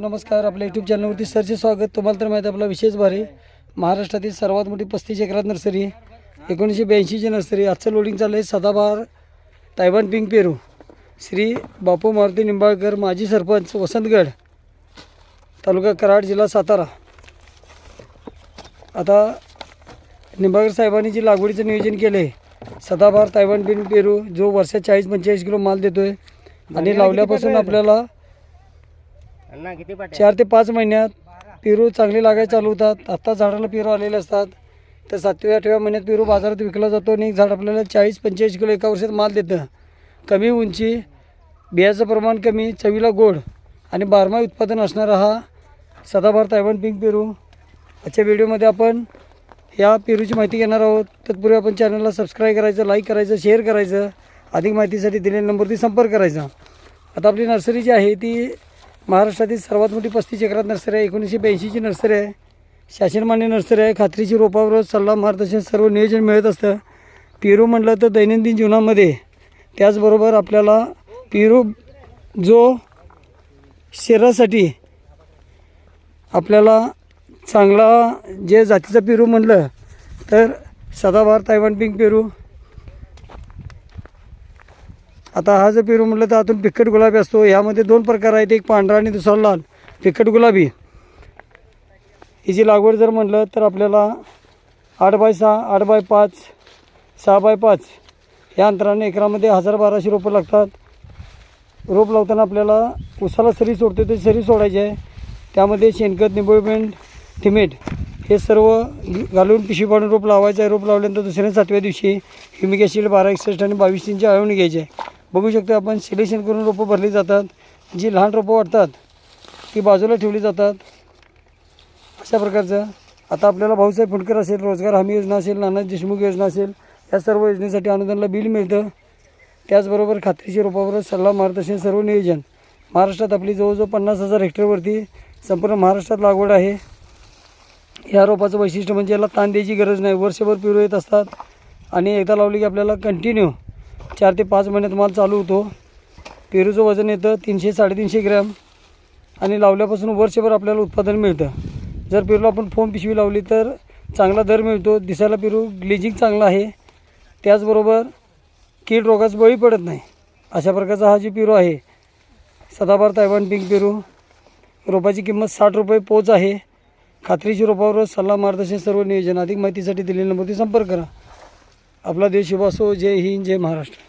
नमस्कार आपल्या यूट्यूब चॅनलवरती सरचे स्वागत. तुम्हाला तर माहिती आहे आपला विशेष भारी महाराष्ट्रातील सर्वात मोठी पस्तीस एकरात नर्सरी एकोणीसशे ब्याऐंशीची नर्सरी. आजचं लोडिंग चाललं आहे सदाबहार तायवान पिंक पेरू. श्री बापू मारुती निंबाळकर माजी सरपंच वसंतगड तालुका कराड जिल्हा सातारा. आता निंबाळकर साहेबांनी जी लागवडीचं नियोजन केलं आहे सदाबहार तायवान पिंक पेरू जो वर्षात चाळीस पंचेचाळीस किलो माल देतो आहे आणि लावल्यापासून आपल्याला चार ते पाच महिन्यात पेरू चांगली लागायला चालू होतात. आत्ता झाडाला पेरू आलेले असतात. तर सातव्या आठव्या महिन्यात पेरू बाजारात विकला जातो आणि एक झाड आपल्याला चाळीस पंचेचाळीस किलो एका वर्षात माल देतं. कमी उंची बियाचं प्रमाण कमी चवीला गोड आणि बारमाही उत्पादन असणारा हा सदाभार तायवान पिंक पेरू. आजच्या व्हिडिओमध्ये आपण या पेरूची माहिती घेणार आहोत. तत्पूर्वी आपण चॅनलला सबस्क्राईब करायचं लाईक करायचं शेअर करायचं. अधिक माहितीसाठी दिलेल्या नंबरवरती संपर्क करायचा. आता आपली नर्सरी जी आहे ती महाराष्ट्रातील सर्वात मोठी पस्तीस एकरात नर्सरी आहे एकोणीसशे ब्याऐंशीची नर्सरी आहे शासनमान्य नर्सरी आहे खात्रीची रोपावर सल्ला मार्गदर्शन सर्व नियोजन मिळत असतं. पेरू म्हटलं तर दैनंदिन जीवनामध्ये त्याचबरोबर आपल्याला पेरू जो शरीरासाठी आपल्याला चांगला जे जातीचा पेरू म्हणलं तर सदाबहार तायवान पिंक पेरू आता हा जर पेरू म्हटलं तर आतून फिक्कट गुलाबी असतो. यामध्ये दोन प्रकार आहेत. एक पांढरा आणि दुसरा लाल. फिक्कट गुलाबी. हिची लागवड जर म्हटलं तर आपल्याला आठ बाय सहा आठ बाय पाच सहा बाय पाच या अंतराने एकरामध्ये हजार बाराशे रोपं लागतात. रोप लावताना आपल्याला उसाला सरी सोडतो ते सरी सोडायची आहे. त्यामध्ये शेणखत निंबळपेंट थिमेट हे सर्व घालून पिशवी पाडून रोप लावायचं आहे. रोप लावल्यानंतर दुसऱ्या सातव्या दिवशी ह्युमिक ॲसिड बारा एकसष्ट आणि बावीस तीनची आळवणी घ्यायची आहे. बघू शकतो आपण सिलेक्शन करून रोपं भरली जातात. जी लहान रोपं वाटतात ती बाजूला ठेवली जातात. अशा प्रकारचं. आता आपल्याला भाऊसाहेब फुंडकर असेल रोजगार हमी योजना असेल नाना देशमुख योजना असेल या सर्व योजनेसाठी अनुदानाला बिल मिळतं. त्याचबरोबर खात्रीशी रोपावर सल्ला मार्गदर्शन सर्व नियोजन. महाराष्ट्रात आपली जवळजवळ पन्नास हजार हेक्टरवरती संपूर्ण महाराष्ट्रात लागवड आहे. या रोपाचं वैशिष्ट्य म्हणजे याला ताण द्यायची गरज नाही. वर्षभर पिरू येत असतात. आणि एकदा लावली की आपल्याला कंटिन्यू चार ते पाच महिन्यात माल चालू होतो. पेरूचं वजन येतं तीनशे साडेतीनशे ग्रॅम. आणि लावल्यापासून वर्षभर आपल्याला उत्पादन मिळतं. जर पेरूला आपण फोम पिशवी लावली तर चांगला दर मिळतो. दिसायला पेरू ग्लिजिंग चांगला आहे. त्याचबरोबर कीड रोगास बळी पडत नाही. अशा प्रकारचा हा जी पेरू आहे सदाभार तायवान पिंक पेरू रोपाची किंमत साठ रुपये पोच आहे. खात्रीची रोपावर सल्ला मार्गदर्शन सर्व नियोजन. अधिक माहितीसाठी दिलेल्या नंबरवरती संपर्क करा. आपला देश शुभ असो जय हिंद जय महाराष्ट्र.